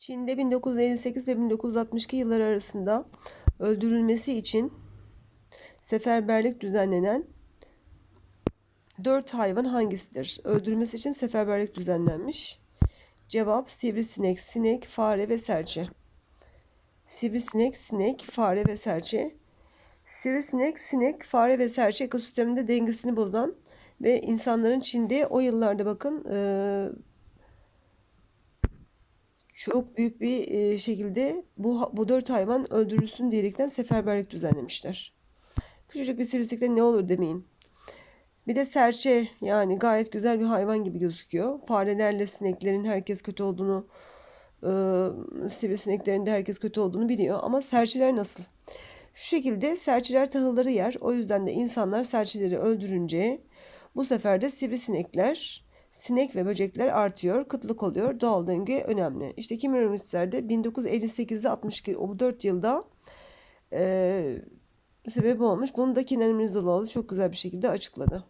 Çin'de 1958 ve 1962 yılları arasında öldürülmesi için seferberlik düzenlenen dört hayvan hangisidir? Öldürülmesi için seferberlik düzenlenmiş. Cevap sivrisinek, sinek, fare ve serçe. Sivrisinek, sinek, fare ve serçe. Sivrisinek, sinek, fare ve serçe ekosisteminde dengesini bozan ve insanların Çin'de o yıllarda bakın eee, çok büyük bir şekilde bu bu dört hayvan öldürülsün diyerekten seferberlik düzenlemişler. Küçücük bir sivrisinekten ne olur demeyin. Bir de serçe yani gayet güzel bir hayvan gibi gözüküyor. Farelerle sineklerin herkes kötü olduğunu, eee sivrisineklerin de herkes kötü olduğunu biliyor. Ama serçeler nasıl? Şu şekilde serçeler tahılları yer. O yüzden de insanlar serçeleri öldürünce bu sefer de sivrisinekler, sinek ve böcekler artıyor. Kıtlık oluyor. Doğal döngü önemli. İşte Kim de 1958'de 62 o 4 yılda eee sebep olmuş. Bunu da Kenan İmirzalıoğlu çok güzel bir şekilde açıkladı.